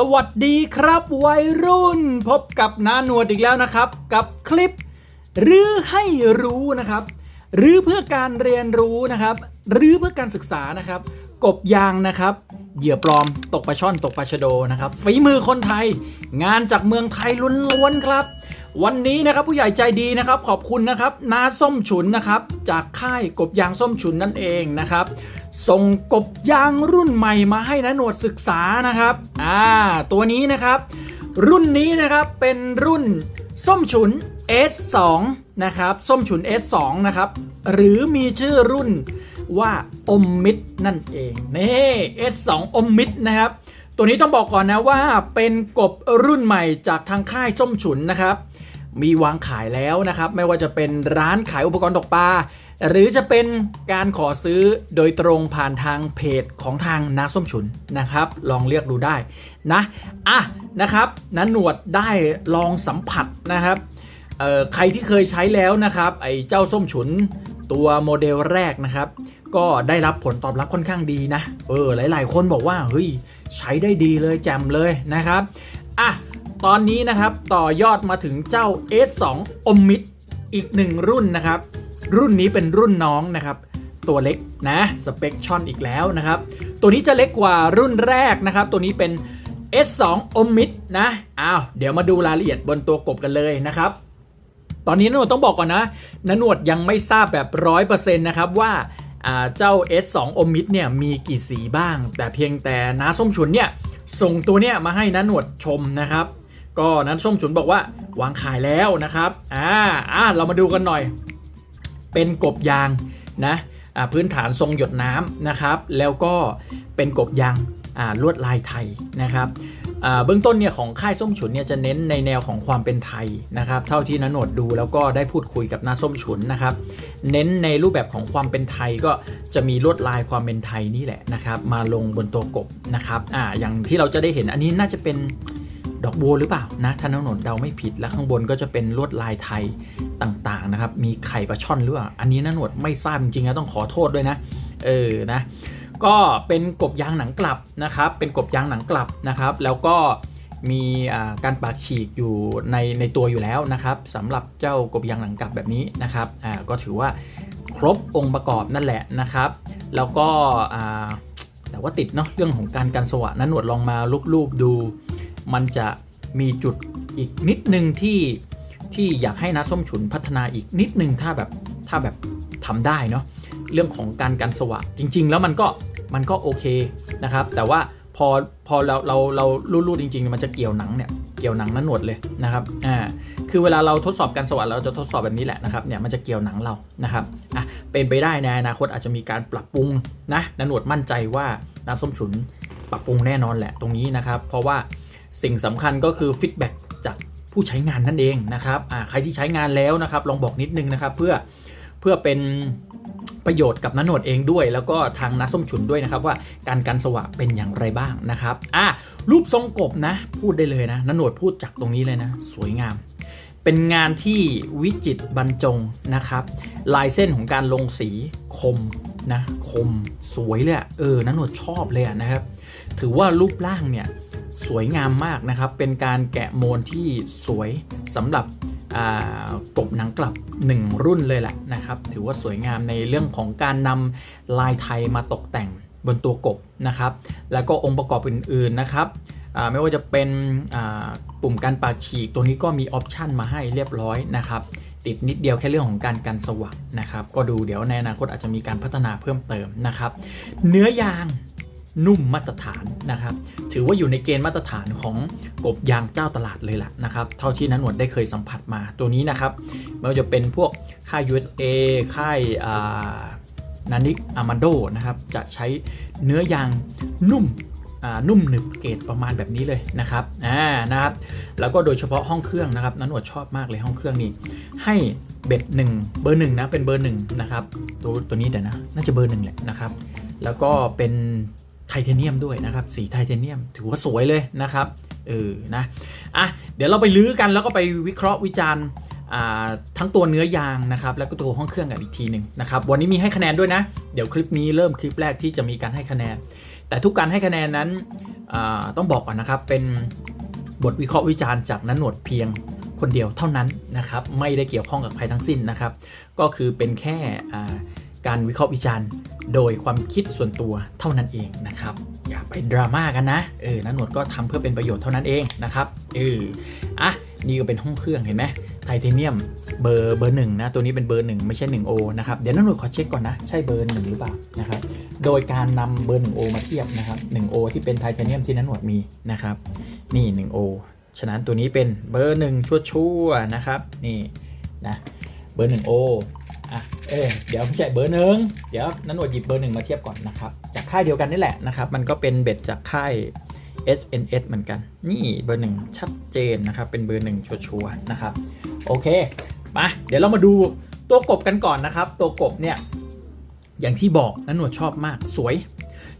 สวัสดีครับวัยรุ่น พบกับนาหนวดอีกแล้วนะครับ กับคลิปรือให้รู้นะครับหรือเพื่อการเรียนรู้นะครับหรือเพื่อการศึกษานะครับ กบยางนะครับ เหยื่อปลอมตกปลาช่อนตกปลาชะโดนะครับฝีมือคนไทย งานจากเมืองไทยล้วนๆครับ วันนี้นะครับผู้ใหญ่ใจดีนะครับขอบคุณนะครับนาส้มฉุนนะครับจากค่ายกบยางส้มฉุนนั่นเองนะครับ ส่งกบยางรุ่นใหม่มาให้นะหนวดศึกษานะครับอ่าตัวนี้นะครับ รุ่นนี้นะครับเป็นรุ่นส้มฉุน S2 นะครับส้มฉุน S2 นะครับหรือมีชื่อรุ่นว่าอมมิดนั่นเองนี่ S2 อมมิดนะครับตัวนี้ต้องบอกก่อนนะว่าเป็นกบรุ่นใหม่จากทางค่ายส้มฉุนนะครับ มีวางขายแล้วนะครับ ไม่ว่าจะเป็นร้านขายอุปกรณ์ตกปลาหรือจะเป็นการขอซื้อโดยตรงผ่านทางเพจของทางนาส้มฉุนนะครับ ลองเลือกดูได้นะอะนะครับนันหนวดได้ลองสัมผัสนะครับใครที่เคยใช้แล้วนะครับ ไอ้เจ้าส้มฉุนตัวโมเดลแรกนะครับ ก็ได้รับผลตอบรับค่อนข้างดีนะ เออ หลาย ๆ คนบอกว่า เฮ้ย ใช้ได้ดีเลยแจ่มเลยนะครับ อะ ตอนนี้นะครับต่อยอดมาถึงเจ้า S2 อมมิดอีกหนึ่งรุ่นนะครับ รุ่นนี้เป็นรุ่นน้องนะครับ ตัวเล็กนะสเปคชอนอีกแล้วนะครับ ตัวนี้จะเล็กกว่ารุ่นแรกนะครับ ตัวนี้เป็น S2 อมมิดนะอ้าวเดี๋ยวมาดูรายละเอียดบนตัวกบกันเลยนะครับ ตอนนี้นนวดต้องบอกก่อนนะนนวดยังไม่ทราบแบบร้อยเปอร์เซ็นต์นะครับว่าอ่าเจ้า S2 อมมิดเนี่ยมีกี่สีบ้าง แต่เพียงแต่น้าส้มฉุนเนี่ยส่งตัวเนี่ยมาให้น้าหนวดชมนะครับ ก็น้าส้มฉุนบอกว่าวางขายแล้วนะครับอ่าอ่าเรามาดูกันหน่อย เป็นกบยางนะอ่าพื้นฐานทรงหยดน้ำนะครับ แล้วก็เป็นกบยางอ่าลวดลายไทยนะครับอ่าเบื้องต้นเนี่ยของค่ายส้มฉุนเนี่ยจะเน้นในแนวของความเป็นไทยนะครับ เท่าที่นันโหนดดูแล้วก็ได้พูดคุยกับน้าส้มฉุนนะครับ เน้นในรูปแบบของความเป็นไทยก็จะมีลวดลายความเป็นไทยนี่แหละนะครับ มาลงบนตัวกบนะครับอ่าอย่างที่เราจะได้เห็นอันนี้น่าจะเป็น ดอกบัวหรือเปล่านะถ้านันโหนดเดาไม่ผิดแล้วข้างบนก็จะเป็นลวดลายไทยต่างๆนะครับ มีไข่ปลาช่อนหรือเปล่าอันนี้นะหนวดไม่ทราบจริงๆนะต้องขอโทษด้วยนะ เออนะก็เป็นกบยางหนังกลับนะครับ เป็นกบยางหนังกลับนะครับ แล้วก็มีการปากฉีกอยู่ในในตัวอยู่แล้วนะครับสำหรับเจ้ากบยางหนังกลับแบบนี้นะครับอ่าก็ถือว่าครบองค์ประกอบนั่นแหละนะครับ แล้วก็แต่ว่าติดเนาะเรื่องของการการสวะนั้นหนวดลองมารูปๆดู มันจะมีจุดอีกนิดนึงที่ที่อยากให้นะส้มฉุนพัฒนาอีกนิดนึงถ้าแบบถ้าแบบทำได้เนาะเรื่องของการกันสวะจริง ๆ แล้วมันก็มันก็โอเคนะครับ แต่ว่าพอพอเราเราเรารูดๆจริง ๆ มันจะเกี่ยวหนังเนี่ยเกี่ยวหนังนั้นหนวดเลยนะครับอ่าคือเวลาเราทดสอบการสวะเราจะทดสอบแบบนี้แหละนะครับเนี่ยมันจะเกี่ยวหนังเรานะครับอะเป็นไปได้ในอนาคตอาจจะมีการปรับปรุงนะนันหนวดมั่นใจว่าน้ำส้มฉุนปรับปรุงแน่นอนแหละตรงนี้นะครับ เพราะว่า สิ่งสำคัญก็คือฟีดแบ็กจากผู้ใช้งานนั่นเองนะครับใครที่ใช้งานแล้วนะครับ ลองบอกนิดนึงนะครับ เพื่อเพื่อเป็นประโยชน์กับนันโหนดเองด้วย แล้วก็ทางนัส้มฉุนด้วยนะครับ ว่าการกันสวะเป็นอย่างไรบ้างนะครับอะรูปทรงกบนะ พูดได้เลยนะนันโหนดพูดจากตรงนี้เลยนะ สวยงาม เป็นงานที่วิจิตบรรจงนะครับ ลายเส้นของการลงสีคมนะคมสวยเลยอะเออนันโหนดชอบเลยอะนะครับ ถือว่ารูปร่างเนี่ย สวยงามมากนะครับ เป็นการแกะโมนที่สวยสำหรับกบหนังกลับ 1 รุ่นเลยแหละนะครับ ถือว่าสวยงามในเรื่องของการนำลายไทยมาตกแต่งบนตัวกบนะครับ แล้วก็องค์ประกอบอื่น ๆนะครับไม่ว่าจะเป็นปุ่มการปาดฉีกตัวนี้ก็มีออปชันมาให้เรียบร้อยนะครับ ติดนิดเดียวแค่เรื่องของการกันสว่างนะครับ ก็ดูเดี๋ยวในอนาคตอาจจะมีการพัฒนาเพิ่มเติมนะครับ เนื้อยาง นุ่มมาตรฐานนะครับ ถือว่าอยู่ในเกณฑ์มาตรฐานของกบยางเจ้าตลาดเลยแหละนะครับ เท่าที่นันหนวดได้เคยสัมผัสมาตัวนี้นะครับไม่ว่าจะเป็นพวกค่าย USA ค่ายนานิกอามาโดนะครับ จะใช้เนื้อยางนุ่มนุ่มหนึบเกรดประมาณแบบนี้เลยนะครับอ่านะครับ แล้วก็โดยเฉพาะห้องเครื่องนะครับนันหนวดชอบมากเลยห้องเครื่องนี้ ให้เบ็ดหนึ่งเบอร์หนึ่งนะเป็นเบอร์หนึ่งนะครับตัวตัวนี้แต่นะน่าจะเบอร์หนึ่งแหละนะครับ แล้วก็เป็น ไทเทเนียมด้วยนะครับ สีไทเทเนียมถือว่าสวยเลยนะครับเออนะอะเดี๋ยวเราไปลื้อกันแล้วก็ไปวิเคราะห์วิจารณ์ทั้งตัวเนื้อยางนะครับ แล้วก็ตัวห้องเครื่องกันอีกทีหนึ่งนะครับ วันนี้มีให้คะแนนด้วยนะ เดี๋ยวคลิปนี้เริ่มคลิปแรกที่จะมีการให้คะแนน แต่ทุกการให้คะแนนนั้นต้องบอกก่อนนะครับเป็นบทวิเคราะห์วิจารณ์จากนันหนวดเพียงคนเดียวเท่านั้นนะครับ ไม่ได้เกี่ยวข้องกับใครทั้งสิ้นนะครับ ก็คือเป็นแค่ การวิเคราะห์วิจารณ์โดยความคิดส่วนตัวเท่านั้นเองนะครับ อย่าไปดราม่ากันนะเออนันหนวดก็ทำเพื่อเป็นประโยชน์เท่านั้นเองนะครับเอออะนี่ก็เป็นห้องเครื่องเห็นไหมไทเทเนียมเบอร์เบอร์หนึ่งนะตัวนี้เป็นเบอร์หนึ่งไม่ใช่ 1O นะครับเดี๋ยวนันหนวดขอเช็คก่อนนะ ใช่เบอร์หนึ่งหรือเปล่านะครับโดยการนำเบอร์ 1O มาเทียบนะครับ 1O ที่เป็นไทเทเนียมที่นันหนวดมีนะครับนี่ 1O ฉะนั้นตัวนี้เป็นเบอร์หนึ่งชั่วๆนะครับนี่นะเบอร์ 1O อะเออเดี๋ยวไม่ใช่เบอร์หนึ่งเดี๋ยวนันหนวดหยิบเบอร์หนึ่งมาเทียบก่อนนะครับ จากค่ายเดียวกันนี่แหละนะครับ มันก็เป็นเบ็ดจากค่าย SNS เหมือนกัน นี่เบอร์หนึ่งชัดเจนนะครับ เป็นเบอร์หนึ่งชัวร์นะครับ โอเค มา เดี๋ยวเรามาดูตัวกบกันก่อนนะครับ ตัวกบเนี่ย อย่างที่บอกนันหนวดชอบมากสวย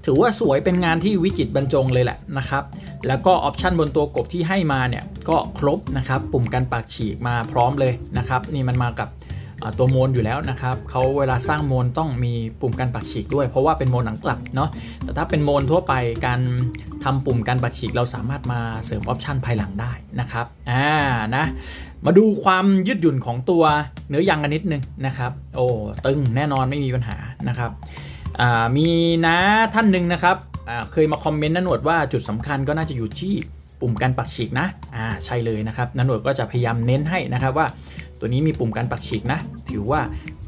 ถือว่าสวยเป็นงานที่วิจิตบรรจงเลยแหละนะครับ แล้วก็ออปชันบนตัวกบที่ให้มาเนี่ยก็ครบนะครับ ปุ่มกันปากฉีกมาพร้อมเลยนะครับ นี่มันมากับ ตัวโมนอยู่แล้วนะครับเขาเวลาสร้างโมนต้องมีปุ่มกันปากฉีกด้วย เพราะว่าเป็นโมนหนังกลับเนาะแต่ถ้าเป็นโมนทั่วไปการทำปุ่มการปัดฉีกเราสามารถมาเสริมออปชันภายหลังได้นะครับอ่านะมาดูความยืดหยุ่นของตัวเนื้อยางกันนิดนึงนะครับ โอ้ตึงแน่นอนไม่มีปัญหานะครับมีนะท่านหนึ่งนะครับเคยมาคอมเมนต์นนหนวดว่าจุดสำคัญก็น่าจะอยู่ที่ ปุ่มการปักฉีกนะอ่าใช่เลยนะครับนันหนวดก็จะพยายามเน้นให้นะครับว่า ตัวนี้มีปุ่มการปักฉีกนะ ถือว่า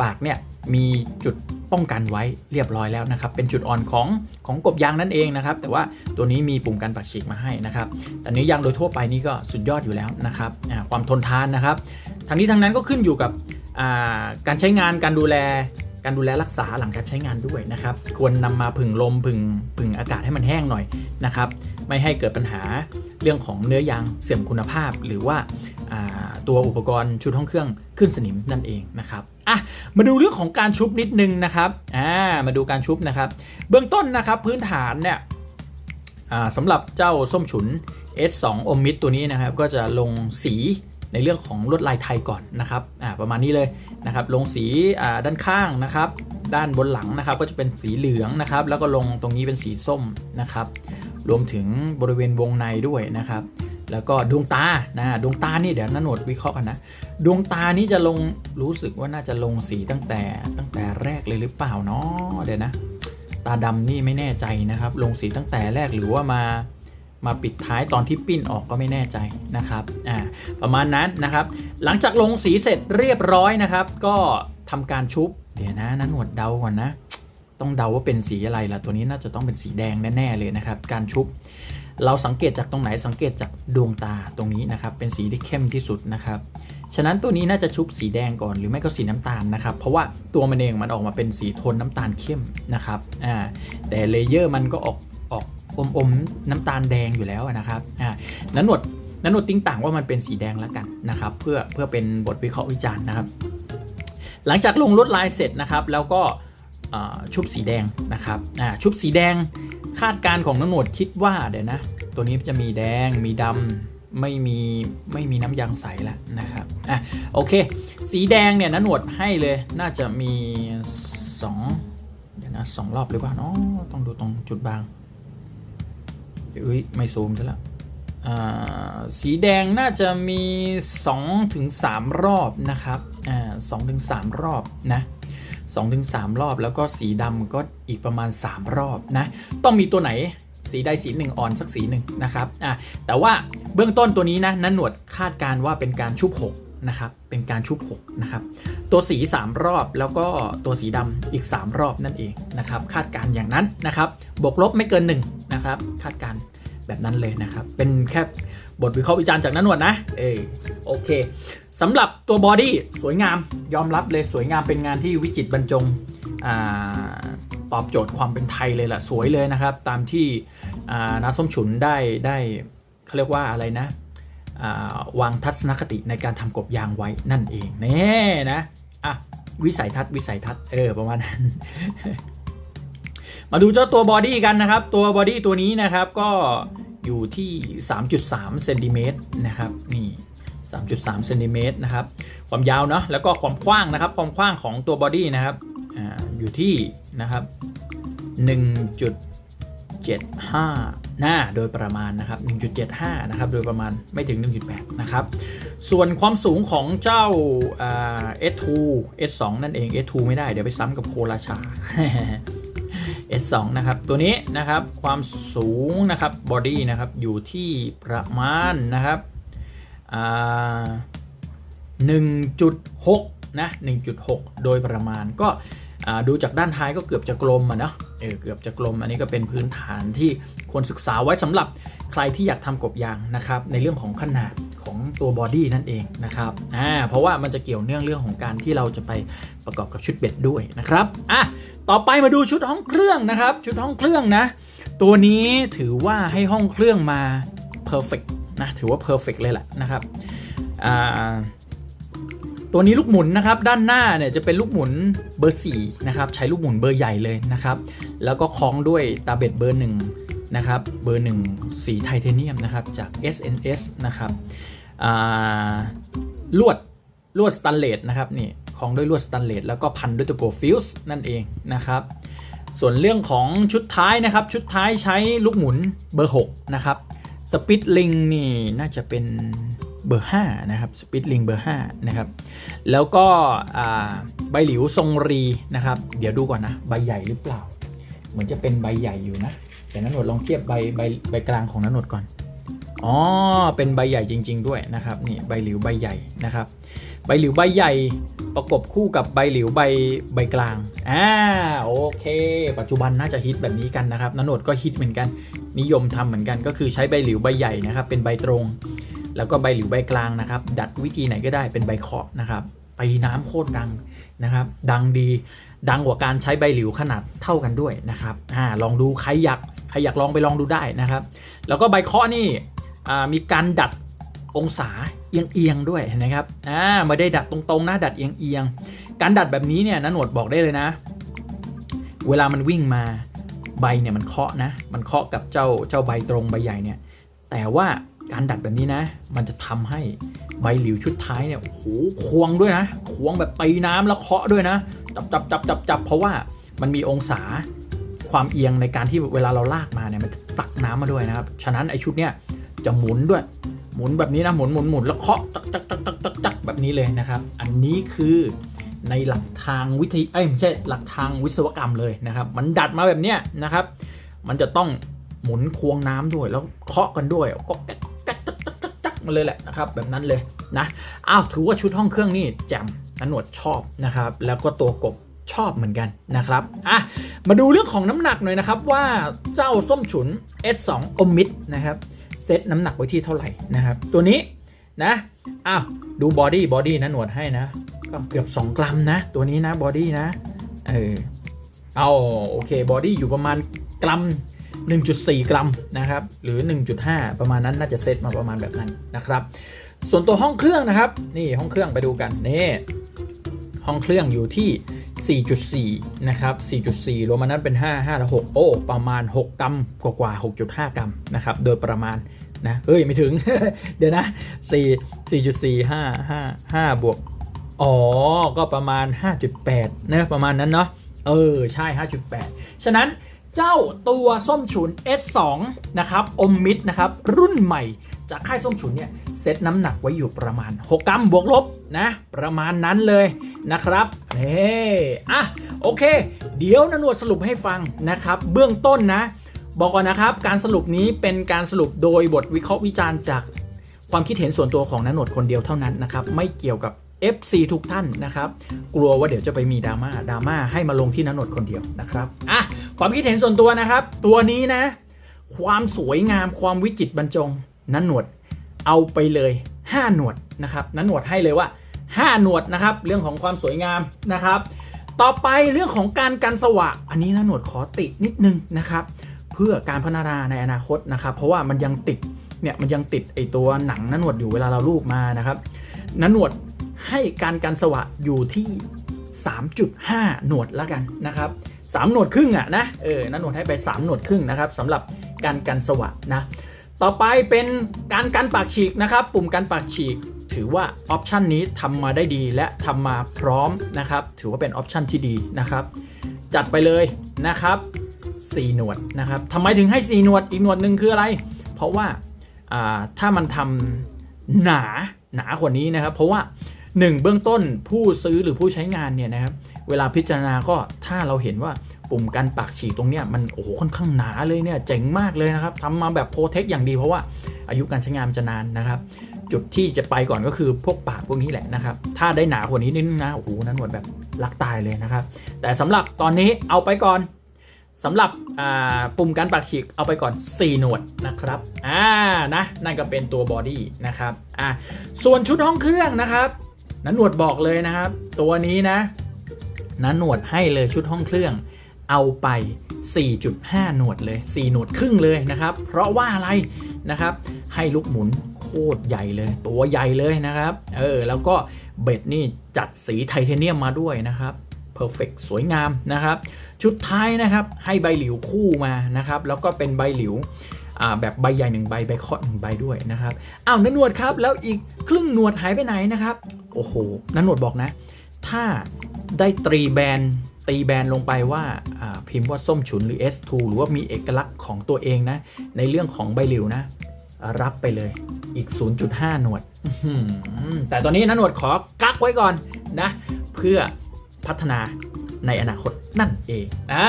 ปากเนี่ยมีจุดป้องกันไว้เรียบร้อยแล้วนะครับ เป็นจุดอ่อนของของกบยางนั่นเองนะครับ แต่ว่าตัวนี้มีปุ่มการปักฉีกมาให้นะครับแต่เนื้อยางโดยทั่วไปนี่ก็สุดยอดอยู่แล้วนะครับความทนทานนะครับทั้งนี้ทั้งนั้นก็ขึ้นอยู่กับอ่าการใช้งานการดูแล การดูแลรักษาหลังการใช้งานด้วยนะครับ ควรนำมาผึ่งลมผึ่งผึ่งอากาศให้มันแห้งหน่อยนะครับ ไม่ให้เกิดปัญหาเรื่องของเนื้อยางเสื่อมคุณภาพ หรือว่าาตัวอุปกรณ์ชุดห้องเครื่องขึ้นสนิมนั่นเองนะครับอะมาดูเรื่องของการชุบนิดนึงนะครับอ่ามาดูการชุบนะครับ เบื้องต้นนะครับพื้นฐานเนี่ยสำหรับเจ้าส้มฉุน S2 อมมิดตัวนี้นะครับ ก็จะลงสี ในเรื่องของลวดลายไทยก่อนนะครับอ่าประมาณนี้เลยนะครับลงสีอ่าด้านข้างนะครับ ด้านบนหลังนะครับ ก็จะเป็นสีเหลืองนะครับ แล้วก็ลงตรงนี้เป็นสีส้มนะครับ รวมถึงบริเวณวงในด้วยนะครับแล้วก็ดวงตา นะ ดวงตา นี่เดี๋ยวนันโหนดวิเคราะห์กันนะ ดวงตา นี้จะลง รู้สึกว่าน่าจะลงสีตั้งแต่ตั้งแต่แรกเลยหรือเปล่าเนาะเดี๋ยวนะ ตาดำนี่ไม่แน่ใจนะครับ ลงสีตั้งแต่แรกหรือว่ามา มาปิดท้ายตอนที่ปิ้นออกก็ไม่แน่ใจนะครับอ่าประมาณนั้นนะครับ หลังจากลงสีเสร็จเรียบร้อยนะครับ ก็ทำการชุบเดี๋ยวนะนั้นหนวดเดาก่อนนะ ต้องเดาว่าเป็นสีอะไรล่ะตัวนี้น่าจะต้องเป็นสีแดงแน่ๆเลยนะครับ การชุบเราสังเกตจากตรงไหนสังเกตจากดวงตาตรงนี้นะครับ เป็นสีที่เข้มที่สุดนะครับ ฉะนั้นตัวนี้น่าจะชุบสีแดงก่อนหรือไม่ก็สีน้ำตาลนะครับ เพราะว่าตัวมันเองมันออกมาเป็นสีโทนน้ำตาลเข้มนะครับอ่าแต่เลเยอร์มันก็ออกออก อมอมๆน้ำตาลแดงอยู่แล้วนะครับอ่านั้นหนวดนั้นหนวดติ้งต่างว่ามันเป็นสีแดงแล้วกันนะครับเพื่อเพื่อเป็นบทวิเคราะห์วิจารณ์นะครับ หลังจากลงลวดลายเสร็จนะครับ แล้วก็ชุบสีแดงนะครับอ่าชุบสีแดงคาดการณ์ของนันหนวดคิดว่าเดี๋ยวนะ ตัวนี้จะมีแดงมีดำไม่มีไม่มีน้ำยางใสแล้วนะครับอะโอเค สีแดงเนี่ยนันหนวดให้เลยน่าจะมี2เดี๋ยวนะสองรอบหรือเปล่าเนาะต้องดูตรงจุดบาง เอ้ยไม่ซูมซะแล้วสีแดงน่าจะมี2ถึง3รอบนะครับสองถึงสามรอบนะ2ถึง3รอบแล้วก็สีดำก็อีกประมาณ 3 รอบนะ ต้องมีตัวไหนสีใดสีหนึ่งอ่อนสักสีหนึ่งนะครับอะแต่ว่าเบื้องต้นตัวนี้นะนันหนวดคาดการณ์ว่าเป็นการชุบ6 นะครับเป็นการชุบ6นะครับตัวสี 3 รอบแล้วก็ตัวสีดำอีก 3 รอบนั่นเองนะครับคาดการอย่างนั้นนะครับบวกลบไม่เกิน1นะครับคาดการแบบนั้นเลยนะครับ เป็นแค่บทวิเคราะห์วิจารณ์จากนันหนวดนะ เออโอเคสำหรับตัวบอดี้สวยงามยอมรับเลยสวยงามเป็นงานที่วิจิตบรรจงอตอบโจทย์ความเป็นไทยเลยล่ะ สวยเลยนะครับ ตามที่อ่านาส้มฉุนได้ได้เขาเรียกว่าอะไรนะ วางทัศนคติในการทำกบยางไว้นั่นเองแน่นะอะวิสัยทัศน์วิสัยทัศน์เออประมาณนั้นมาดูเจ้าตัวบอดี้กันนะครับ ตัวบอดี้ตัวนี้นะครับก็อยู่ที่ 3.3เซนติเมตรนะครับนี่ 3.3เซนติเมตรนะครับความยาวเนาะแล้วก็ความกว้างนะครับความกว้างของตัวบอดี้นะครับออยู่ที่นะครับ 1.7 1.75นะโดยประมาณนะครับ 1.75 นะครับ โดยประมาณไม่ถึง 1.8 นะครับ ส่วนความสูงของเจ้าอ่า S2 S2 นั่นเอง S2 ไม่ได้ เดี๋ยวไปซ้ำกับโคราชา S2 นะครับ ตัวนี้นะครับ ความสูงนะครับบอดี้นะครับ อยู่ที่ประมาณนะครับอ่า1.6นะ1.6 โดยประมาณก็ ดูจากด้านท้ายก็เกือบจะกลมอะนะเออเกือบจะกลม อันนี้ก็เป็นพื้นฐานที่ควรศึกษาไว้สำหรับใครที่อยากทำกบยางนะครับในเรื่องของขนาดของตัวบอดี้นั่นเองนะครับอ่าเพราะว่ามันจะเกี่ยวเนื่องเรื่องของการที่เราจะไปประกอบกับชุดเบ็ดด้วยนะครับอะต่อไปมาดูชุดห้องเครื่องนะครับ ชุดห้องเครื่องนะ ตัวนี้ถือว่าให้ห้องเครื่องมา perfect นะถือว่า perfect เลยแหละนะครับอ่า ตัวนี้ลูกหมุนนะครับด้านหน้าเนี่ยจะเป็นลูกหมุนเบอร์4นะครับใช้ลูกหมุนเบอร์ใหญ่เลยนะครับ แล้วก็คล้องด้วยตาเบ็ดเบอร์1นะครับเบอร์1สีไทเทเนียมนะครับจาก SNS นะครับลวดลวดสแตนเลสนะครับนี่คล้องด้วยลวดสแตนเลสแล้วก็พันด้วยตัวโกฟิลส์นั่นเองนะครับส่วนเรื่องของชุดท้ายนะครับ ชุดท้ายใช้ลูกหมุนเบอร์6นะครับสปิดลิงนี่น่าจะเป็น เบอร์5นะครับสปิทลิงเบอร์5นะครับแล้วก็ใบหลิวทรงรีนะครับ เดี๋ยวดูก่อนนะใบใหญ่หรือเปล่า เหมือนจะเป็นใบใหญ่อยู่นะแต่นันหนวดลองเทียบใบใบใบกลางของนันหนวดก่อน อ๋อ เป็นใบใหญ่จริง ๆ ด้วยนะครับนี่ใบหลิวใบใหญ่นะครับ ใบหลิวใบใหญ่ประกบคู่กับใบหลิวใบใบกลางอ่าโอเค ปัจจุบันน่าจะฮิตแบบนี้กันนะครับนันดก็ฮิตเหมือนกัน นิยมทำเหมือนกันก็คือใช้ใบหลิวใบใหญ่นะครับ เป็นใบตรง แล้วก็ใบหลิวใบกลางนะครับ ดัดวิธีไหนก็ได้เป็นใบเคาะนะครับตีน้ำโคตรดังนะครับ ดังดีดังกว่าการใช้ใบหลิวขนาดเท่ากันด้วยนะครับอ่าลองดูใครอยากใครอยากลองไปลองดูได้นะครับ แล้วก็ใบเคาะนี่ มีการดัดองศาเอียงๆด้วยนะครับอ่าไม่ได้ดัดตรงๆนะดัดเอียงๆการดัดแบบนี้เนี่ยนะหนวดบอกได้เลยนะ เวลามันวิ่งมาใบเนี่ยมันเคาะนะ มันเคาะกับเจ้าเจ้าใบตรงใบใหญ่เนี่ย แต่ว่าการดัดแบบนี้นะ มันจะทำให้ใบหลิวชุดท้ายเนี่ยโอ้โหควงด้วยนะ ควงแบบตีน้ำแล้วเคาะด้วยนะ จับจับจับจับจับเพราะว่ามันมีองศาความเอียงในการที่เวลาเราลากมาเนี่ยมันตักน้ำมาด้วยนะครับ ฉะนั้นไอชุดเนี่ย จะหมุนด้วย หมุนแบบนี้นะ หมุนหมุนหมุนแล้วเคาะตักตักตักตักตักตักแบบนี้เลยนะครับ อันนี้คือในหลักทางวิธีเอ้ยไม่ใช่หลักทางวิศวกรรมเลยนะครับ มันดัดมาแบบเนี้ยนะครับ มันจะต้องหมุนควงน้ำด้วยแล้วเคาะกันด้วยก็แก๊กแก๊กจักจักจักจักมาเลยแหละนะครับ แบบนั้นเลยนะอ้าวถือว่าชุดห้องเครื่องนี่แจ่มนหนวดชอบนะครับ แล้วก็ตัวกบชอบเหมือนกันนะครับอะมาดูเรื่องของน้ำหนักหน่อยนะครับว่าเจ้าส้มฉุน S2 อมมิดนะครับ ซตน้ำหนักไว้ที่เท่าไหร่นะครับ ตัวนี้นะอ้าวดูบอดี้บอดี้นะหนวดให้นะ ก็เกือบ 2 กรัมนะ ตัวนี้นะบอดี้นะเออเอาโอเคบอดี้อยู่ประมาณกรัม 1.4 กรัมนะครับ หรือ 1.5 ประมาณนั้นน่าจะเซตมาประมาณแบบนั้นนะครับ ส่วนตัวห้องเครื่องนะครับ นี่ห้องเครื่องไปดูกันนี่ห้องเครื่องอยู่ที่ 4.4 นะครับ 4.4 รวมมานั้นเป็น 5 5แล้ว6โอ้ ประมาณ 6 กรัม กว่ากว่า 6.5 กรัม นะครับ โดยประมาณ นะเฮ้ย ไม่ถึง เดี๋ยวนะ4 4.4 5 5 5บวก อ๋อ ก็ประมาณ 5.8 นะ ประมาณนั้นเนาะ เออ ใช่ 5.8 ฉะนั้นเจ้าตัวส้มฉุน S2 นะครับ อมมิดนะครับ รุ่นใหม่จากค่ายส้มฉุนเนี่ยเซตน้ำหนักไว้อยู่ประมาณ 6 กรัมบวกลบนะ ประมาณนั้นเลยนะครับเน่อะ โอเค เดี๋ยวนนวดสรุปให้ฟังนะครับ เบื้องต้นนะ บอกก่อนนะครับ การสรุปนี้เป็นการสรุปโดยบทวิเคราะห์วิจารณ์จากความคิดเห็นส่วนตัวของนันโหนดคนเดียวเท่านั้นนะครับ ไม่เกี่ยวกับ FC ทุกท่านนะครับ กลัวว่าเดี๋ยวจะไปมีดราม่าดราม่าให้มาลงที่นันโหนดคนเดียวนะครับอะความคิดเห็นส่วนตัวนะครับ ตัวนี้นะ ความสวยงามความวิจิตรบรรจงนันหนวดเอาไปเลย 5 หนวดนะครับนันหนวดให้เลยว่า 5 หนวดนะครับ เรื่องของความสวยงามนะครับ ต่อไปเรื่องของการกันสวะ อันนี้นันหนวดขอตินิดนึงนะครับ พื่อการพัฒนาในอนาคตนะครับ เพราะว่ามันยังติดเนี่ยมันยังติดไอตัวหนังนันหนวดอยู่เวลาเราลูบมานะครับนันหนวดให้การกันสวะอยู่ที่ 3.5 หนวดล้วกันนะครับ3หนวดครึ่งอะนะเออนันหนวดให้ไป 3 หนวดครึ่งนะครับสำหรับการกันสวะนะต่อไปเป็นการกันปากฉีกนะครับ ปุ่มกันปากฉีก ถือว่าออปชันนี้ทำมาได้ดีและทำมาพร้อมนะครับ ถือว่าเป็นออปชันที่ดีนะครับ จัดไปเลยนะครับ 4 หนวดนะครับทำไมถึงให้ 4 หนวด อีกหนวดหนึ่งคืออะไร เพราะว่าถ้ามันทำหนาหนากว่านี้นะครับ เพราะว่า 1 เบื้องต้นผู้ซื้อหรือผู้ใช้งานเนี่ยนะครับ เวลาพิจารณาก็ถ้าเราเห็นว่าปุ่มกันปากฉีกตรงเนี้ยมันโอ้โหค่อนข้างหนาเลยเนี่ยเจ๋งมากเลยนะครับทำมาแบบโปรเทคอย่างดีเพราะว่าอายุการใช้งานจะนานนะครับ จุดที่จะไปก่อนก็คือพวกปากพวกนี้แหละนะครับ ถ้าได้หนากว่านี้นิดนึงนะโอ้โหนั้นหมดแบบรักตายเลยนะครับ แต่สำหรับตอนนี้เอาไปก่อน สำหรับปุ่มการปากฉีกเอาไปก่อน 4 หนวดนะครับอ่านะนั่นก็เป็นตัวบอดี้นะครับอ่าส่วนชุดห้องเครื่องนะครับนันหนวดบอกเลยนะครับ ตัวนี้นะนันหนวดให้เลยชุดห้องเครื่อง เอาไป 4.5 หนวดเลย 4 หนวดครึ่งเลยนะครับ เพราะว่าอะไรนะครับ ให้ลูกหมุนโคตรใหญ่เลย ตัวใหญ่เลยนะครับ เออแล้วก็เบ็ดนี่จัดสีไทเทเนียมมาด้วยนะครับ เพอร์เฟกสวยงามนะครับ ชุดท้ายนะครับให้ใบหลิวคู่มานะครับ แล้วก็เป็นใบหลิวแบบใบใหญ่หนึ่งใบใบคาะหนึ่งใบด้วยนะครับอ้าวนันหนวดครับ แล้วอีกครึ่งหนวดหายไปไหนนะครับ โอ้โหนันหนวดบอกนะ ถ้าได้ตรีแบรนด์ตีแบรนด์ลงไปว่าพิมพ์ว่าส้มฉุนหรือ S2 หรือว่ามีเอกลักษณ์ของตัวเองนะ ในเรื่องของใบหลิวนะ รับไปเลยอีก 0.5 หนวดอื้อหือแต่ตอนนี้นะหนวดขอกักไว้ก่อนนะ เพื่อ พัฒนาในอนาคตนั่นเอง อ่า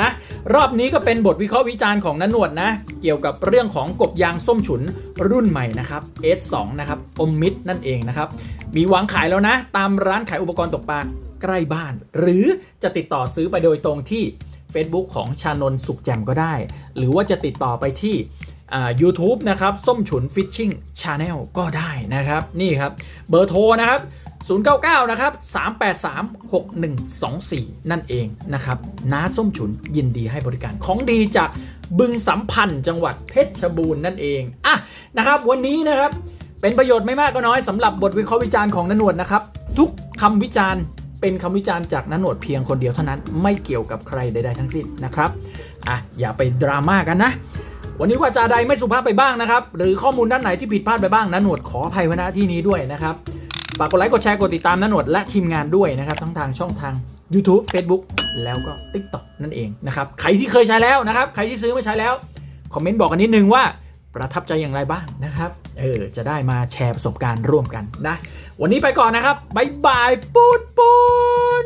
นะ รอบนี้ก็เป็นบทวิเคราะห์วิจารณ์ของนันนวดนะ เกี่ยวกับเรื่องของกบยางส้มฉุนรุ่นใหม่นะครับ S2 นะครับ อมมิดนั่นเองนะครับ มีวางขายแล้วนะ ตามร้านขายอุปกรณ์ตกปลาใกล้บ้าน หรือจะติดต่อซื้อไปโดยตรงที่ Facebook ของชานนสุขแจ่มก็ได้ หรือว่าจะติดต่อไปที่อ่า YouTube นะครับ ส้มฉุน Fishing Channel ก็ได้นะครับ นี่ครับ เบอร์โทรนะครับ 099 นะครับ 383 6124 นั่นเองนะครับน้าส้มฉุนยินดีให้บริการของดีจากบึงสัมพันธ์จังหวัดเพชรบูรณ์นั่นเองอะนะครับวันนี้นะครับเป็นประโยชน์ไม่มากก็น้อยสำหรับบทวิเคราะห์วิจารณ์ของนนวดนะครับ ทุกคำวิจารณ์เป็นคำวิจารณ์จากนนวดเพียงคนเดียวเท่านั้นไม่เกี่ยวกับใครใดๆทั้งสิ้นนะครับอะอย่าไปดราม่ากันนะวันนี้ว่าจาใดไม่สุภาพไปบ้างนะครับ หรือข้อมูลด้านไหนที่ผิดพลาดไปบ้างนนวดขออภัยไว้ณที่นี้ด้วยนะครับ ฝากกดไลค์กดแชร์กดติดตามนนวดและทีมงานด้วยนะครับทั้งทางช่องทาง YouTube Facebook แล้วก็ TikTok นั่นเองนะครับใครที่เคยใช้แล้วนะครับใครที่ซื้อมาใช้แล้วคอมเมนต์บอกกันนิดนึงว่าประทับใจอย่างไรบ้างนะครับ เออ จะได้มาแชร์ประสบการณ์ร่วมกันนะ วันนี้ไปก่อนนะครับ บ๊ายบาย ปูนปูน